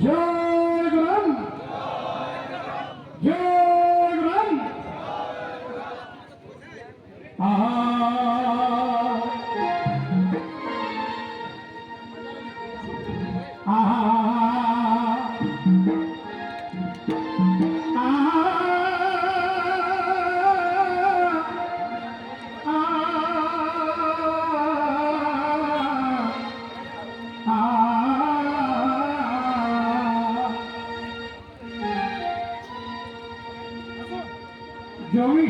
Joe!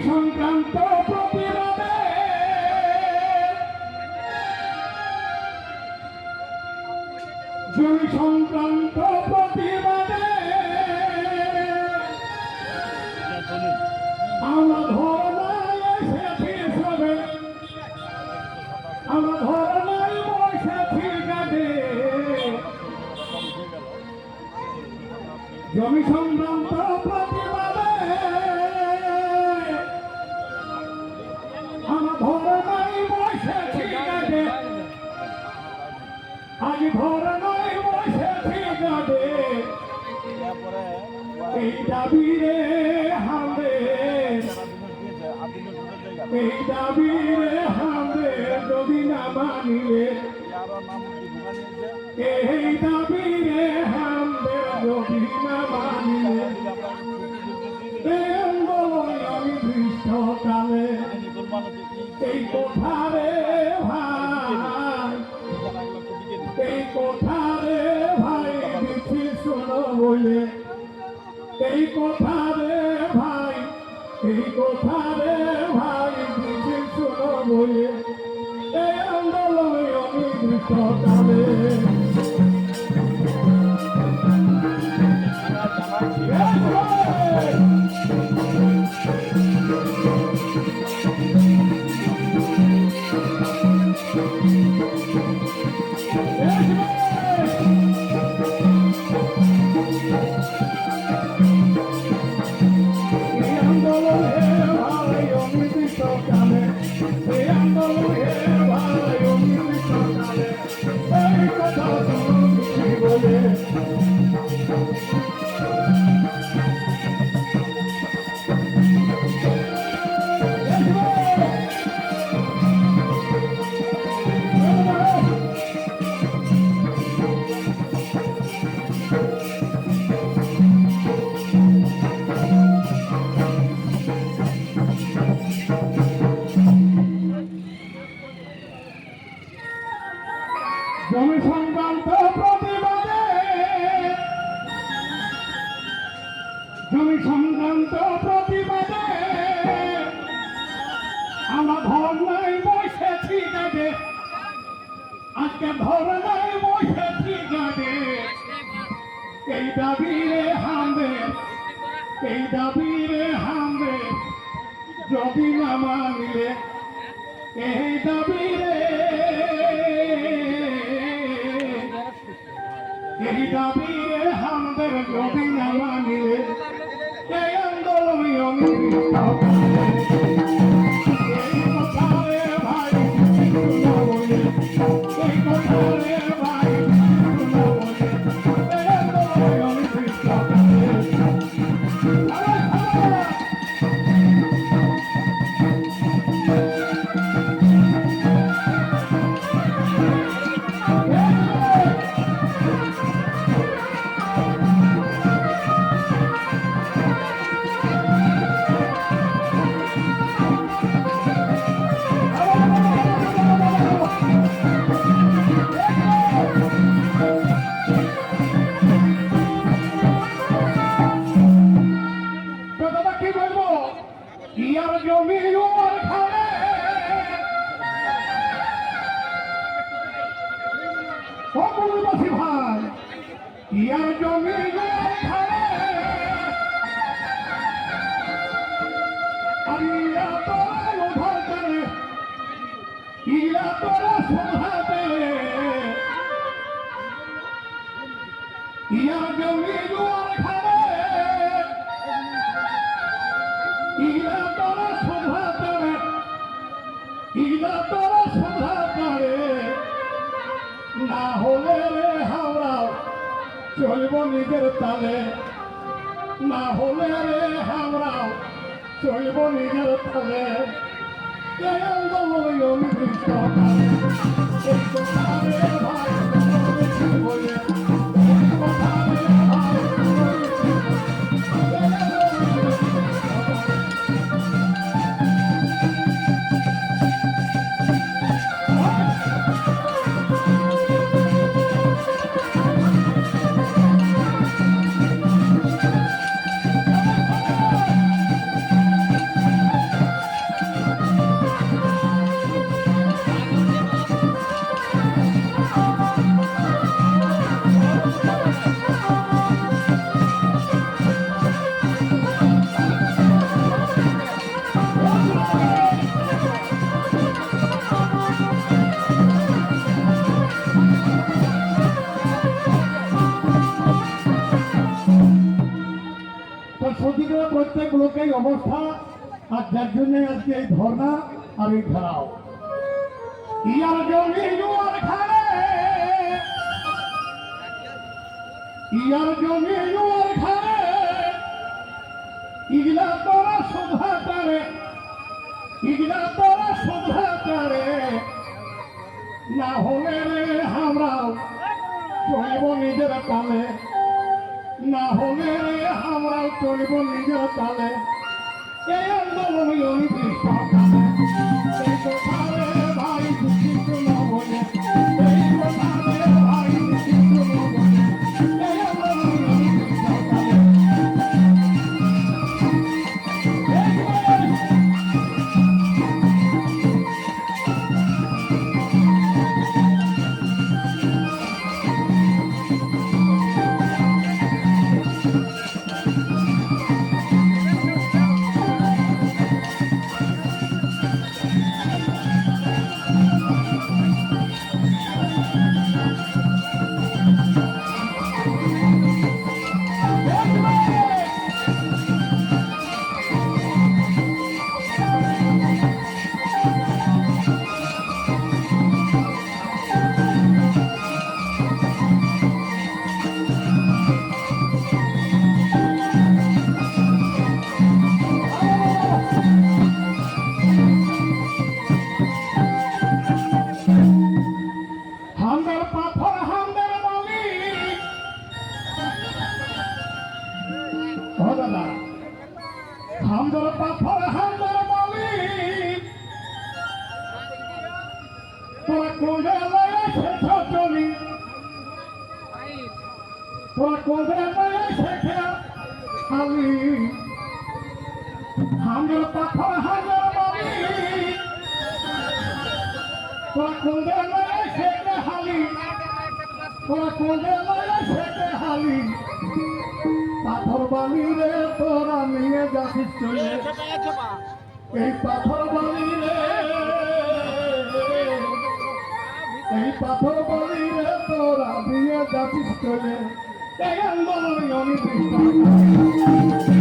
সংক্রান্ত প্রতিবাদে জমি সংক্রান্ত প্রতিবাদে ঘর নয় বসেছে দাবি রে হামে এই দাবি রে হামে যদি না মানিলে প্রকারে জমি সংক্রান্ত প্রতিবাদে আমরা ধর্মায় বসেছি আজকে বসেছি এই দাবিরে হামবে, এই দাবিরে হামবে। যদি না এই দাবিরে এই দাবিরে হামদের যদি চলব নিজের তালে। না হলে রে হাওড়াও চলব নিজের তালে। এই আন্দোলন ভাই। প্রত্যেক লোকের অবস্থা, আর যার জন্য আজকে এই ধর্ণা আর এই ঘেরাও। ইয়ার জমি জোয়ার খানে ইয়ার জমি ইগলা তোরা শোভা করে ইগলা তোরা শোভা করে না হলে রে আমরাও চলব নিজের তালে না হলে রে আমরাও চলব নিজের তালে। এই আন্দোলন লয়ে শেখ আলি হামদার পাথর হামদার মালিক তোরা কোলে লয়ে শেখ হালি। তোরা কোলে লয়ে শেখ হালি। পাথর বালি রে, তোরা নিয়ে যাচ্ছিস চলে। এই পাথর বালি রে, এই পাথর বালি রে, তোরা নিয়ে যাচ্ছিস চলে। এই আন্দোলন অনির্দিষ্ট এই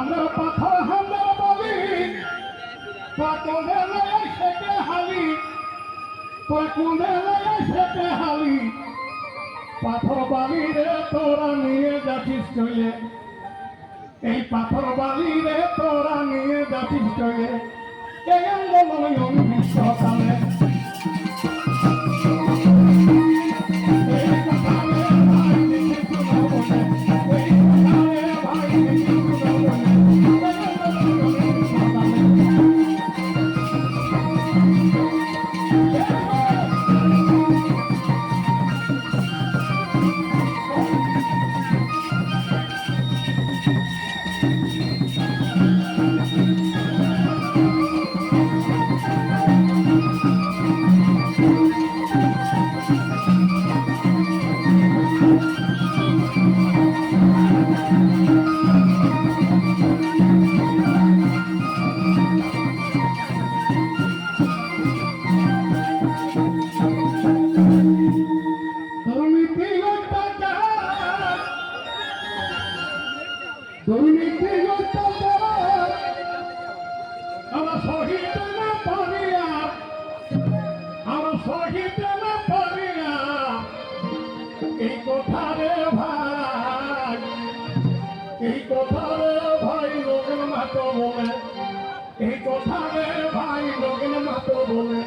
হামদার পাথর হামদার মালিক পাথরে লয়ে সেটে হালি। পাকুলে লয়ে সেটে হালি। পাথর বালি রে তোরা নিয়ে এই পাথর বালি রে তোরা নিয়ে যাচ্ছিস এই এই এই কথা রে ভাই লোকের মাতো বলে।